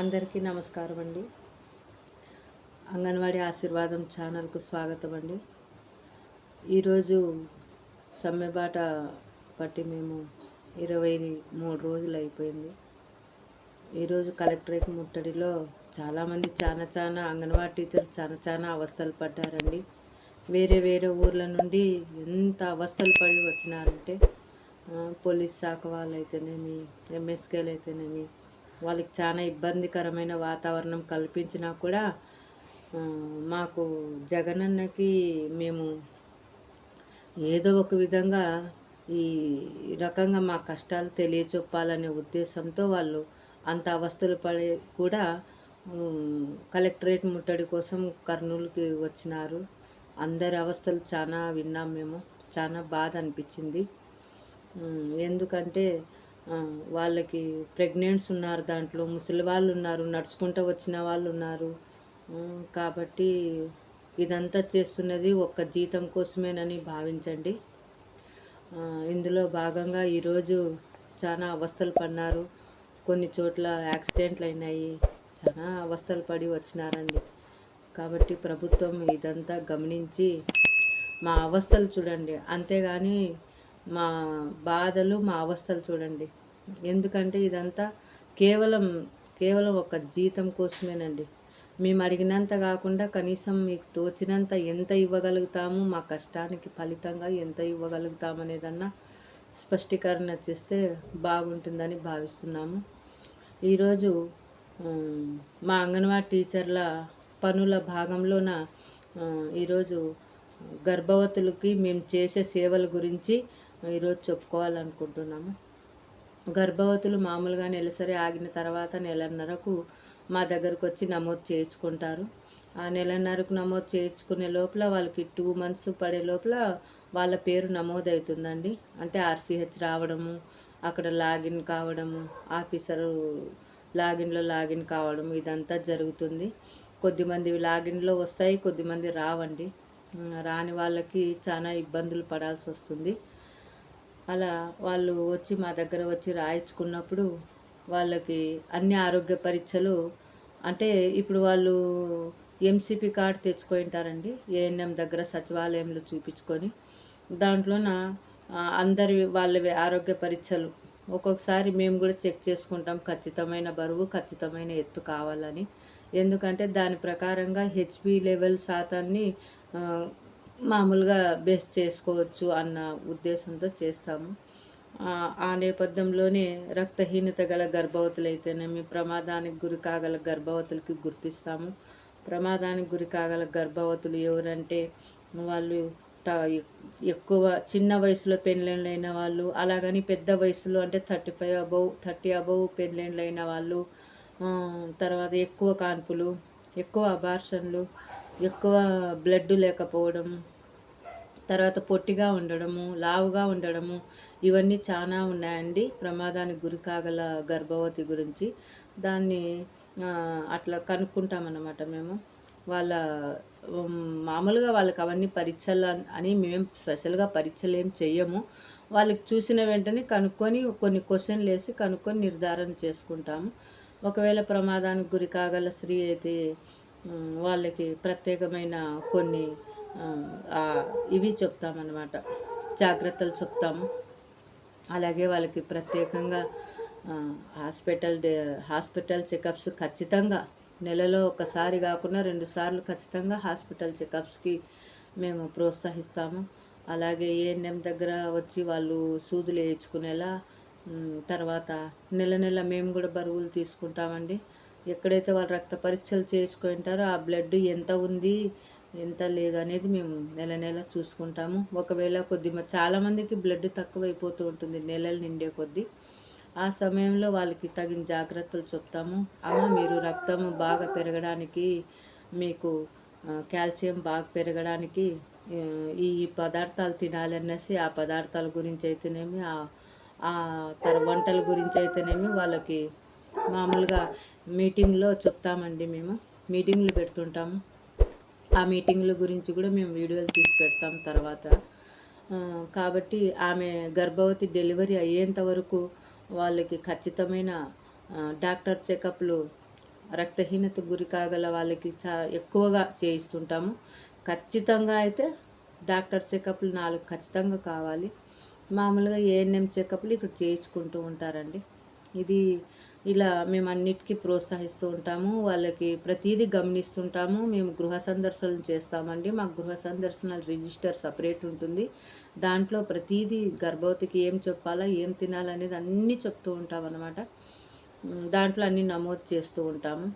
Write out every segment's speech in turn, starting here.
అందరికీ నమస్కారం అండి. అంగన్వాడీ ఆశీర్వాదం ఛానల్కు స్వాగతం అండి. ఈరోజు సమ్మెబాట పట్టి మేము ఇరవై మూడు రోజులు అయిపోయింది. ఈరోజు కలెక్టరేట్ ముట్టడిలో చాలామంది చాలా చాలా అంగన్వాడీ టీచర్లు చాలా చాలా అవస్థలు పడ్డారండి. వేరే వేరే ఊర్ల నుండి ఎంత అవస్థలు పడి వచ్చినారంటే పోలీస్ శాఖ వాళ్ళు అయితేనేమి ఎంఎస్కేలు అయితేనేమి వాళ్ళకి చాలా ఇబ్బందికరమైన వాతావరణం కల్పించినా కూడా మాకు జగనన్నకి మేము ఏదో ఒక విధంగా ఈ రకంగా మా కష్టాలు తెలియచెప్పాలనే ఉద్దేశంతో వాళ్ళు అంత అవస్థలు పడి కూడా కలెక్టరేట్ ముట్టడి కోసం కర్నూలుకి వచ్చినారు. అందరి అవస్థలు చాలా విన్నాం మేము. చాలా బాధ అనిపించింది. ఎందుకంటే వాళ్ళకి ప్రెగ్నెంట్స్ ఉన్నారు దాంట్లో ముసలి వాళ్ళు ఉన్నారు నడుచుకుంటూ వచ్చిన వాళ్ళు ఉన్నారు. కాబట్టి ఇదంతా చేస్తున్నది ఒక్క జీతం కోసమేనని భావించండి. ఇందులో భాగంగా ఈరోజు చాలా అవస్థలు పడినారు కొన్ని చోట్ల యాక్సిడెంట్లు అయినాయి. చాలా అవస్థలు పడి వచ్చినారండి. కాబట్టి ప్రభుత్వం ఇదంతా గమనించి మా అవస్థలు చూడండి. అంతేగాని మా బాధలు మా అవస్థలు చూడండి. ఎందుకంటే ఇదంతా కేవలం కేవలం ఒక జీతం కోసమేనండి. మేము అడిగినంత కాకుండా కనీసం మీకు తోచినంత ఎంత ఇవ్వగలుగుతాము మా కష్టానికి ఫలితంగా ఎంత ఇవ్వగలుగుతామనేదన్నా స్పష్టీకరణ చేస్తే బాగుంటుందని భావిస్తున్నాము. ఈరోజు మా అంగన్వాడీ టీచర్ల పనుల భాగంలోన ఈరోజు గర్భవతులకి మేము చేసే సేవల గురించి ఈరోజు చెప్పుకోవాలనుకుంటున్నాము. గర్భవతులు మామూలుగా నెలసరి ఆగిన తర్వాత నెలన్నరకు మా దగ్గరకు వచ్చి నమోదు చేయించుకుంటారు. ఆ నెలన్నరకు నమోదు చేయించుకునే లోపల వాళ్ళకి టూ మంత్స్ పడే లోపల వాళ్ళ పేరు నమోదవుతుందండి. అంటే ఆర్సీహెచ్ రావడము అక్కడ లాగిన్ కావడము ఆఫీసరు లాగిన్లో లాగిన్ కావడం ఇదంతా జరుగుతుంది. కొద్దిమంది లాగిన్లో వస్తాయి కొద్దిమంది రావండి. రాని వాళ్ళకి చాలా ఇబ్బందులు పడాల్సి వస్తుంది అలా వాళ్ళు వచ్చి మా దగ్గర వచ్చి రాయించుకున్నప్పుడు వాళ్ళకి అన్ని ఆరోగ్య పరీక్షలు అంటే ఇప్పుడు వాళ్ళు ఎంసీపీ కార్డు తెచ్చుకుంటారండి ఏఎన్ఎం దగ్గర సచివాలయంలో చూపించుకొని. దాంట్లోన అందరి వాళ్ళవి ఆరోగ్య పరీక్షలు. ఒక్కొక్కసారి మేము కూడా చెక్ చేసుకుంటాం ఖచ్చితమైన బరువు ఖచ్చితమైన ఎత్తు కావాలని. ఎందుకంటే దాని ప్రకారంగా హెచ్బి లెవెల్ శాతాన్ని మామూలుగా బేస్ చేసుకోవచ్చు అన్న ఉద్దేశంతో చేస్తాము. ఆ, నేపథ్యంలోనే రక్తహీనత గల గర్భవతులు ప్రమాదానికి గురి కాగల గర్భవతులకి గుర్తిస్తాము. ప్రమాదానికి గురి కాగల గర్భవతులు ఎవరంటే వాళ్ళు త ఎక్కువ చిన్న వయసులో పెళ్ళిళ్ళైన వాళ్ళు అలాగని పెద్ద వయసులో అంటే thirty five above thirty above పెళ్ళిళ్ళైన వాళ్ళు తర్వాత ఎక్కువ కాన్పులు ఎక్కువ అబార్షన్లు ఎక్కువ బ్లడ్ లేకపోవడం తర్వాత పొట్టిగా ఉండడము లావుగా ఉండడము ఇవన్నీ చాలా ఉన్నాయండి. ప్రమాదానికి గురి కాగల గర్భవతి గురించి దాన్ని అట్లా కనుక్కుంటామన్నమాట మేము. వాళ్ళ మామూలుగా వాళ్ళకి అవన్నీ పరీక్షలు అని మేము స్పెషల్గా పరీక్షలు ఏం చెయ్యము. వాళ్ళకి చూసిన వెంటనే కనుక్కొని కొన్ని క్వశ్చన్లు వేసి కనుక్కొని నిర్ధారణ చేసుకుంటాము. ఒకవేళ ప్రమాదానికి గురి కాగల స్త్రీ అయితే వాళ్ళకి ప్రత్యేకమైన కొన్ని ఇవి చెప్తామన్నమాట. జాగ్రత్తలు చెప్తాము. అలాగే వాళ్ళకి ప్రత్యేకంగా హాస్పిటల్ డే- హాస్పిటల్ చెకప్స్ ఖచ్చితంగా నెలలో ఒకసారి కాకుండా రెండు సార్లు ఖచ్చితంగా హాస్పిటల్ చెకప్స్కి మేము ప్రోత్సహిస్తాము. అలాగే ఏఎన్ఎం దగ్గర వచ్చి వాళ్ళు సూదులు వేయించుకునేలా తర్వాత నెల నెల మేము కూడా బరువులు తీసుకుంటామండి. ఎక్కడైతే వాళ్ళు రక్త పరీక్షలు చేసుకుంటారో ఆ బ్లడ్ ఎంత ఉంది ఎంత లేదు అనేది మేము నెల నెల చూసుకుంటాము. ఒకవేళ కొద్ది చాలామందికి బ్లడ్ తక్కువైపోతూ ఉంటుంది నెలలు నిండే కొద్దీ. ఆ సమయంలో వాళ్ళకి తగిన జాగ్రత్తలు చెప్తాము. అమ్మ మీరు రక్తం బాగా పెరగడానికి మీకు కాల్షియం బాగా పెరగడానికి ఈ పదార్థాలు తినాలి అనేసి ఆ పదార్థాల గురించి అయితేనేమి ఆ ఆ తర వంటల గురించి అయితేనేమి వాళ్ళకి మామూలుగా మీటింగ్లో చెప్తామండి మేము. మీటింగ్లు పెడుతుంటాము. ఆ మీటింగ్ల గురించి కూడా మేము వీడియోలు తీసి పెడతాం తర్వాత. కాబట్టి ఆమె గర్భవతి డెలివరీ అయ్యేంత వరకు వాళ్ళకి ఖచ్చితమైన డాక్టర్ చెకప్లు రక్తహీనత గురి కాగల వాళ్ళకి చా ఎక్కువగా చేయిస్తుంటాము. ఖచ్చితంగా అయితే డాక్టర్ చెకప్లు నాలుగు ఖచ్చితంగా కావాలి. మామూలుగా ఏఎన్ఎం చెకప్లు ఇక్కడ చేయించుకుంటూ ఉంటారండి. ఇది ఇలా మేము అన్నిటికీ ప్రోత్సహిస్తూ ఉంటాము. వాళ్ళకి ప్రతిదీ గమనిస్తుంటాము. మేము గృహ సందర్శనలు చేస్తామండి. మాకు గృహ సందర్శనలు రిజిస్టర్ సపరేట్ ఉంటుంది. దాంట్లో ప్రతిదీ గర్భవతికి ఏం చెప్పాలా ఏం తినాలనేది అన్నీ చెప్తూ ఉంటామన్నమాట. దాంట్లో అన్నీ నమోదు చేస్తూ ఉంటాము.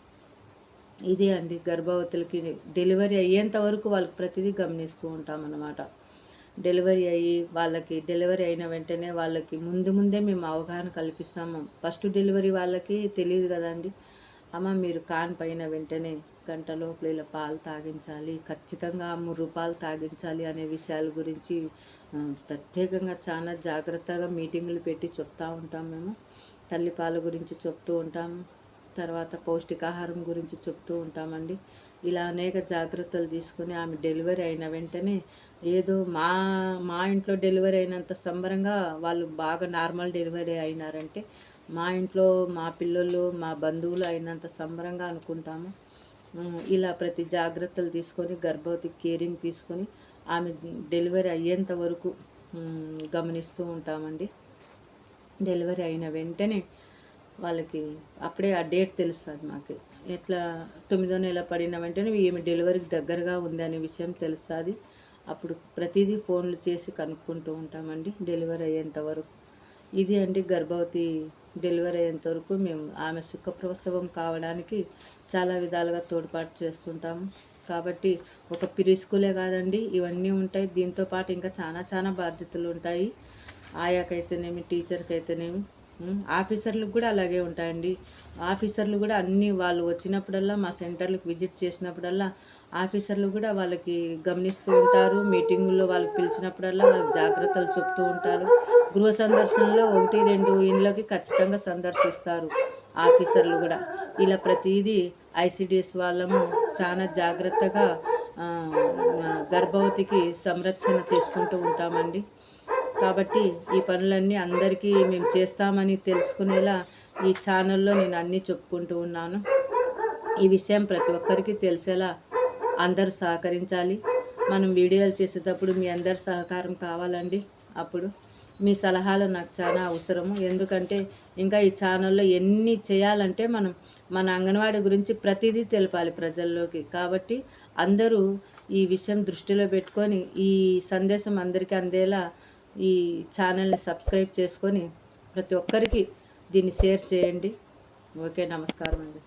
ఇదే అండి గర్భవతులకి డెలివరీ అయ్యేంత వరకు వాళ్ళకి ప్రతిదీ గమనిస్తూ ఉంటాం అన్నమాట డెలివరీ అయ్యి వాళ్ళకి డెలివరీ అయిన వెంటనే వాళ్ళకి ముందు ముందే మేము అవగాహన కల్పిస్తాము. ఫస్ట్ డెలివరీ వాళ్ళకి తెలియదు కదండి. అమ్మ మీరు కాన్ పైన వెంటనే గంట లోపల ఇలా పాలు తాగించాలి ఖచ్చితంగా మూడు పాలు తాగించాలి అనే విషయాల గురించి ప్రత్యేకంగా చాలా జాగ్రత్తగా మీటింగులు పెట్టి చెప్తూ ఉంటాం మేము. తల్లిపాల గురించి చెప్తూ ఉంటాము తర్వాత పౌష్టికాహారం గురించి చెప్తూ ఉంటామండి. ఇలా అనేక జాగ్రత్తలు తీసుకుని ఆమె డెలివరీ అయిన వెంటనే ఏదో మా మా ఇంట్లో డెలివరీ అయినంత సంబరంగా వాళ్ళు బాగా నార్మల్ డెలివరీ అయినారంటే మా ఇంట్లో మా పిల్లలు మా బంధువులు అయినంత సంబరంగా అనుకుంటాము. ఇలా ప్రతి జాగ్రత్తలు తీసుకొని గర్భవతి కేరింగ్ తీసుకొని ఆమె డెలివరీ అయ్యేంత వరకు గమనిస్తూ ఉంటామండి. డెలివరీ అయిన వెంటనే వాళ్ళకి అప్పుడే ఆ డేట్ తెలుస్తుంది మాకు. ఎట్లా తొమ్మిదో నెల పడిన వెంటనే ఈమె డెలివరీకి దగ్గరగా ఉందనే విషయం తెలుస్తుంది. అప్పుడు ప్రతిదీ ఫోన్లు చేసి కనుక్కుంటూ ఉంటామండి డెలివరీ అయ్యేంత వరకు. ఇది అండి గర్భవతి డెలివరీ అయ్యేంత వరకు మేము ఆమె సుఖప్రసవం కావడానికి చాలా విధాలుగా తోడ్పాటు చేస్తుంటాము. కాబట్టి ఒక పిరిస్కులే కాదండి ఇవన్నీ ఉంటాయి. దీంతో పాటు ఇంకా చాలా చాలా బాధ్యతలు ఉంటాయి. ఆయాకైతేనేమి టీచర్కి అయితేనేమి ఆఫీసర్లకు కూడా అలాగే ఉంటాయండి. ఆఫీసర్లు కూడా అన్నీ వాళ్ళు వచ్చినప్పుడల్లా మా సెంటర్లకు విజిట్ చేసినప్పుడల్లా ఆఫీసర్లు కూడా వాళ్ళకి గమనిస్తూ ఉంటారు. మీటింగుల్లో వాళ్ళకి పిలిచినప్పుడల్లా వాళ్ళకి జాగ్రత్తలు చెప్తూ ఉంటారు. గృహ సందర్శనలో ఒకటి రెండు ఇండ్లకి ఖచ్చితంగా సందర్శిస్తారు ఆఫీసర్లు కూడా. ఇలా ప్రతిదీ ఐసిడిఎస్ వాళ్ళము చాలా జాగ్రత్తగా గర్భవతికి సంరక్షణ చేసుకుంటూ ఉంటామండి. కాబట్టి ఈ పనులన్నీ అందరికీ మేము చేస్తామని తెలుసుకునేలా ఈ ఛానల్లో నేను అన్నీ చెప్పుకుంటూ ఉన్నాను. ఈ విషయం ప్రతి ఒక్కరికి తెలిసేలా అందరూ సహకరించాలి. మనం వీడియోలు చేసేటప్పుడు మీ అందరి సహకారం కావాలండి. అప్పుడు మీ సలహాలు నాకు చాలా అవసరము. ఎందుకంటే ఇంకా ఈ ఛానల్లో ఎన్ని చేయాలంటే మనం మన అంగన్వాడీ గురించి ప్రతిదీ తెలపాలి ప్రజల్లోకి. కాబట్టి అందరూ ఈ విషయం దృష్టిలో పెట్టుకొని ఈ సందేశం అందరికీ అందేలా ఈ ఛానల్ని సబ్స్క్రైబ్ చేసుకొని ప్రతి ఒక్కరికి దీన్ని షేర్ చేయండి. ఓకే నమస్కారం అండి